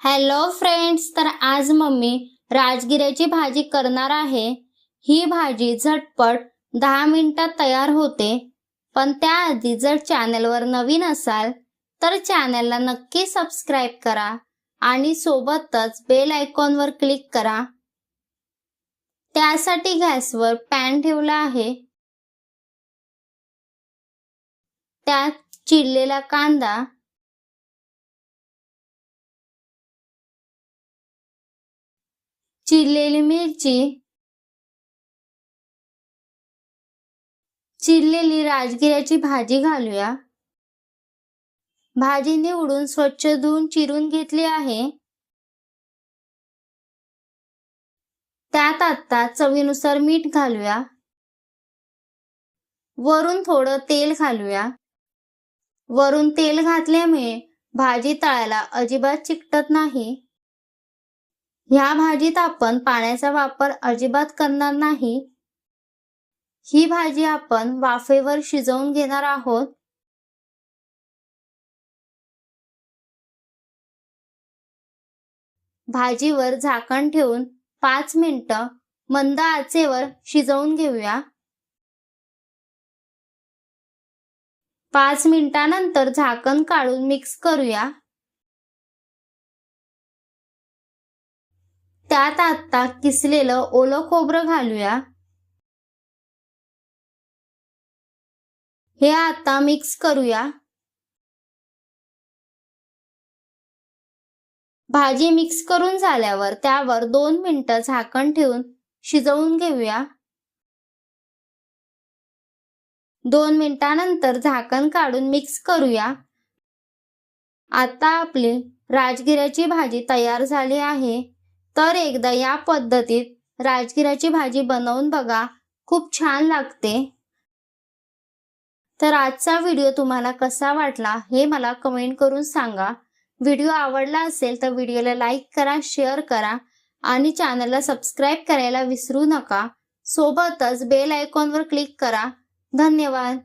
Hello friends तर आज mummy राजगिऱ्याची भाजी करणार आहे. ही भाजी झटपट दहा मिनिटात तयार होते. पण त्याआधी जर चॅनलवर नवीन असाल तर चॅनलला नक्की सबस्क्राईब करा आणि सोबतच बेल आयकॉनवर क्लिक करा. त्यासाठी गॅसवर पॅन ठेवला आहे. त्यात चिरलेला कांदा चिरलेली मिरची चिरलेली राजगिऱ्याची भाजी घालूया. भाजी निवडून स्वच्छ धुवून चिरून घेतली आहे. त्यात आता चवीनुसार मीठ घालूया. वरून थोडं तेल घालूया. वरून तेल घातल्यामुळे भाजी तळायला अजिबात चिकटत नाही. ह्या भाजीत आपण पाण्याचा वापर अजिबात करणार नाही. ही भाजी आपण वाफेवर शिजवून घेणार आहोत. भाजीवर झाकण ठेवून पाच मिनिटं मंद आचेवर शिजवून घेऊया. पाच मिनिटानंतर झाकण काढून मिक्स करूया. त्यात आता किसलेलं ओलं खोबरं घालूया. हे आता मिक्स करूया. भाजी मिक्स करून झाल्यावर त्यावर दोन मिनिटं झाकण ठेवून शिजवून घेऊया. दोन मिनिटानंतर झाकण काढून मिक्स करूया. आता आपली राजगिऱ्याची भाजी तयार झाली आहे. तर एकदा या पद्धतीत राजगिराची भाजी बनवून बघा. खूप छान लागते. तर आजचा व्हिडिओ तुम्हाला कसा वाटला हे मला कमेंट करून सांगा. व्हिडिओ आवडला असेल तर व्हिडिओला लाईक करा शेअर करा आणि चॅनलला सबस्क्राईब करायला विसरू नका. सोबतच बेल आयकॉनवर क्लिक करा. धन्यवाद.